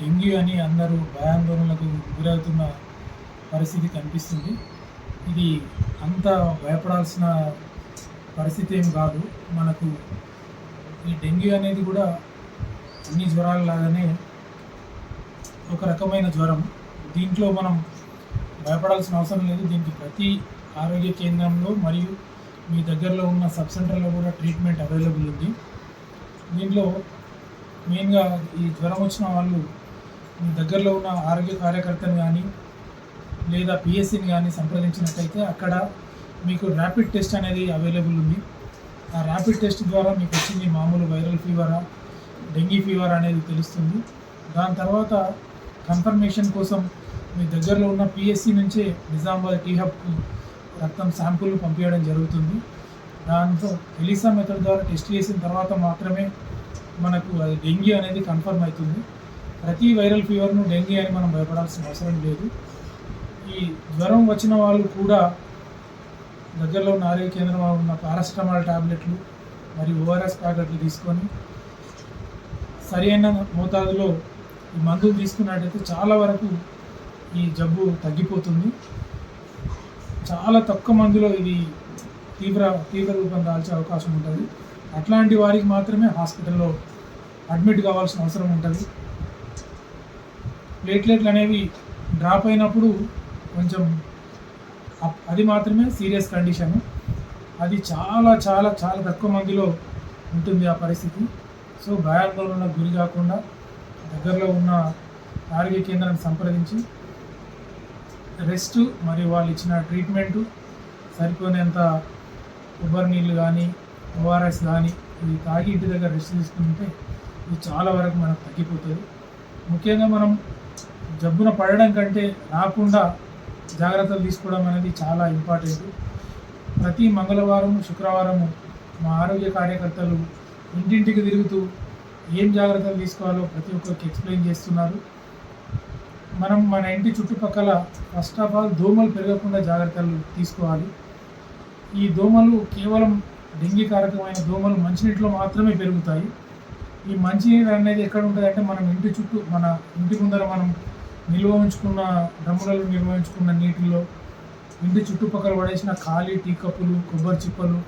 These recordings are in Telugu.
డెంగ్యూ అని అందరూ భయాందోళనలకు గురవుతున్న పరిస్థితి కనిపిస్తుంది. ఇది అంత భయపడాల్సిన పరిస్థితి ఏం కాదు. మనకు ఈ డెంగ్యూ అనేది కూడా అన్ని జ్వరాల లాగానే ఒక రకమైన జ్వరం. దీంట్లో మనం భయపడాల్సిన అవసరం లేదు. దీనికి ప్రతి ఆరోగ్య కేంద్రంలో మరియు మీ దగ్గరలో ఉన్న సబ్ సెంటర్లో కూడా ట్రీట్మెంట్ అవైలబుల్ ఉంది. దీంట్లో మెయిన్గా ఈ జ్వరం వచ్చిన వాళ్ళు మీ దగ్గరలో ఉన్న ఆరోగ్య కార్యకర్తను కానీ లేదా పిఎస్సిని కానీ సంప్రదించినట్టయితే అక్కడ మీకు ర్యాపిడ్ టెస్ట్ అనేది అవైలబుల్ ఉంది. ఆ ర్యాపిడ్ టెస్ట్ ద్వారా మీకు వచ్చింది మామూలు వైరల్ ఫీవరా డెంగీ ఫీవర్ అనేది తెలుస్తుంది. దాని తర్వాత కన్ఫర్మేషన్ కోసం మీ దగ్గరలో ఉన్న పిఎస్సి నుంచే నిజామాబాద్ టీ హబ్కు రక్తం శాంపుల్ పంపించడం జరుగుతుంది. దాంతో ఎలిసా మెథడ్ ద్వారా టెస్ట్ చేసిన తర్వాత మాత్రమే మనకు అది డెంగీ అనేది కన్ఫర్మ్ అవుతుంది. ప్రతి వైరల్ ఫీవర్ను డెంగీ అని మనం భయపడాల్సిన అవసరం లేదు. ఈ జ్వరం వచ్చిన వాళ్ళు కూడా దగ్గరలో ఉన్న ఆరోగ్య కేంద్రంలో ఉన్న పారాసిటమాల్ టాబ్లెట్లు మరియు ఓఆర్ఎస్ ప్యాకెట్లు తీసుకొని సరైన మోతాదులో ఈ మందులు తీసుకున్నట్టయితే చాలా వరకు ఈ జబ్బు తగ్గిపోతుంది. చాలా తక్కువ మందిలో ఇది తీవ్ర తీవ్ర రూపం దాల్చే అవకాశం ఉంటుంది. అట్లాంటి వారికి మాత్రమే హాస్పిటల్లో అడ్మిట్ కావాల్సిన అవసరం ఉంటుంది. ప్లేట్లెట్లు అనేవి డ్రాప్ అయినప్పుడు కొంచెం అది మాత్రమే సీరియస్ కండిషన్. అది చాలా చాలా చాలా తక్కువ మందిలో ఉంటుంది ఆ పరిస్థితి. సో భయాందోళనకు గురి కాకుండా దగ్గరలో ఉన్న ఆరోగ్య కేంద్రాన్ని సంప్రదించి రెస్ట్ మరియు వాళ్ళు ఇచ్చిన ట్రీట్మెంటు సరిపోయినంత కొబ్బరి నీళ్ళు కానీ ఓఆర్ఎస్ కానీ ఇవి తాగి ఇంటి దగ్గర రెస్ట్ తీసుకుంటే ఇది చాలా వరకు మనకు తగ్గిపోతుంది. ముఖ్యంగా మనం జబ్బున పడడం కంటే రాకుండా జాగ్రత్తలు తీసుకోవడం అనేది చాలా ఇంపార్టెంట్. ప్రతి మంగళవారం శుక్రవారం మా ఆరోగ్య కార్యకర్తలు ఇంటింటికి తిరుగుతూ ఏం జాగ్రత్తలు తీసుకోవాలో ప్రతి ఒక్కరికి ఎక్స్ప్లెయిన్ చేస్తున్నారు. మనం మన ఇంటి చుట్టుపక్కల ఫస్ట్ ఆఫ్ ఆల్ దోమలు పెరగకుండా జాగ్రత్తలు తీసుకోవాలి. ఈ దోమలు కేవలం కారకమైన దోమలు మంచినీటిలో మాత్రమే పెరుగుతాయి. ఈ మంచినీరు అనేది ఎక్కడ ఉంటుంది అంటే మనం ఇంటి చుట్టూ మన ఇంటి ముందర మనం నిల్వ ఉంచుకున్న డ్రమ్ములలో నిల్వ ఉంచుకున్న నీటిలో ఇంటి చుట్టుపక్కల పడేసిన ఖాళీ టీ కప్పులు కొబ్బరి చిప్పలు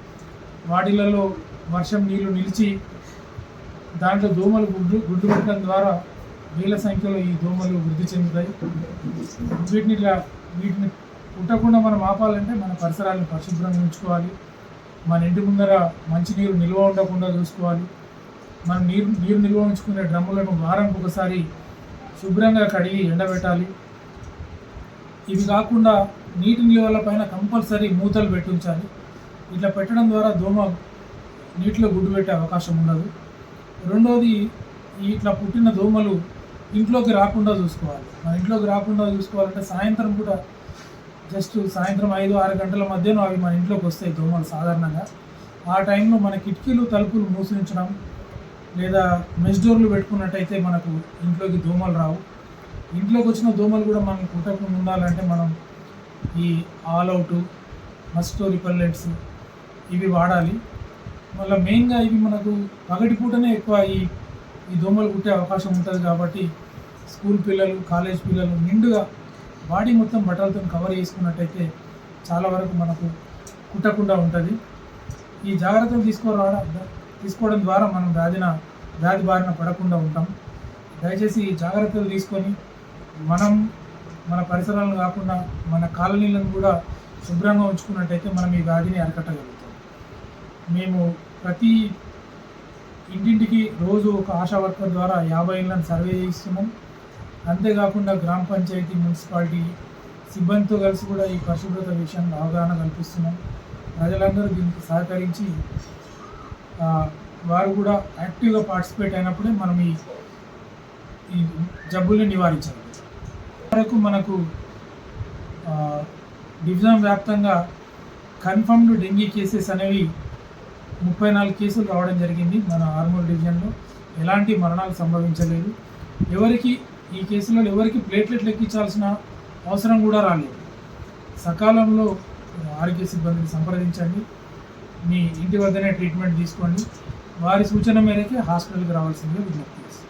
వాటిలలో వర్షం నీళ్ళు నిలిచి దాంట్లో దోమలు గుడ్డు గుడ్డు పెట్టడం ద్వారా వేల సంఖ్యలో ఈ దోమలు వృద్ధి చెందుతాయి. వీటిని వీటిని పుట్టకుండా మనం ఆపాలంటే మన పరిసరాలను పరిశుభ్రంగా ఉంచుకోవాలి. మన ఇంటి ముందర మంచినీరు నిల్వ ఉండకుండా చూసుకోవాలి. మనం నీరు నీరు నిల్వ ఉంచుకునే డ్రమ్ములను వారానికి ఒకసారి శుభ్రంగా కడిగి ఎండబెట్టాలి. ఇవి కాకుండా నీటి నిల్వల పైన కంపల్సరీ మూతలు పెట్టించాలి ఇట్లా పెట్టడం ద్వారా దోమ నీటిలో గుడ్డు పెట్టే అవకాశం ఉండదు. రెండోది ఇట్లా పుట్టిన దోమలు ఇంట్లోకి రాకుండా చూసుకోవాలి. మన ఇంట్లోకి రాకుండా చూసుకోవాలంటే సాయంత్రం కూడా జస్ట్ సాయంత్రం ఐదు ఆరు గంటల మధ్యలో అవి మన ఇంట్లోకి వస్తాయి దోమలు సాధారణంగా. ఆ టైంలో మన కిటికీలు తలుపులు మూసించడం లేదా మెస్ డోర్లు పెట్టుకున్నట్టయితే మనకు ఇంట్లోకి దోమలు రావు. ఇంట్లోకి వచ్చిన దోమలు కూడా మనం కుట్టకుండా ఉండాలంటే మనం ఈ ఆల్ అవుట్ మస్టో రిపల్లెంట్స్ ఇవి వాడాలి. మళ్ళీ మెయిన్గా ఇవి మనకు పగటిపూటనే ఎక్కువ ఈ ఈ దోమలు కుట్టే అవకాశం ఉంటుంది కాబట్టి స్కూల్ పిల్లలు కాలేజ్ పిల్లలు నిండుగా బాడీ మొత్తం బట్టలతో కవర్ చేసుకున్నట్టయితే చాలా వరకు మనకు కుట్టకుండా ఉంటుంది. ఈ జాగ్రత్తలు తీసుకోవడం తీసుకోవడం ద్వారా మనం వ్యాధిన వ్యాధి బారిన పడకుండా ఉంటాం. దయచేసి ఈ జాగ్రత్తలు తీసుకొని మనం మన పరిసరాలను కాకుండా మన కాలనీలను కూడా శుభ్రంగా ఉంచుకున్నట్టయితే మనం ఈ వ్యాధిని అరికట్టగలుగుతాం. మేము ప్రతి ఇంటింటికి రోజు ఒక ఆశా వర్కర్ ద్వారా యాభై ఇళ్ళని సర్వే చేస్తున్నాం అంతేకాకుండా గ్రామ పంచాయతీ మున్సిపాలిటీ సిబ్బందితో కలిసి కూడా ఈ పరిశుభ్రత విషయంలో అవగాహన కల్పిస్తున్నాం. ప్రజలందరూ దీనికి సహకరించి వారు కూడా యాక్టివ్గా పార్టిసిపేట్ అయినప్పుడే మనం ఈ ఈ జబ్బుల్ని నివారించాలి. వరకు మనకు డివిజన్ వ్యాప్తంగా కన్ఫర్మ్డ్ డెంగీ కేసెస్ అనేవి ముప్పై నాలుగు కేసులు రావడం జరిగింది మన ఆర్మూర్ డివిజన్లో. ఎలాంటి మరణాలు సంభవించలేదు. ఎవరికి ఈ కేసులలో ఎవరికి ప్లేట్లెట్లు ఎక్కించాల్సిన అవసరం కూడా రాలేదు. సకాలంలో ఆరోగ్య సిబ్బందిని సంప్రదించండి. మీ ఇంటి వద్దనే ట్రీట్మెంట్ తీసుకోండి. వారి సూచన మేరకే హాస్పిటల్కి రావాల్సిందే విజ్ఞప్తి చేస్తాను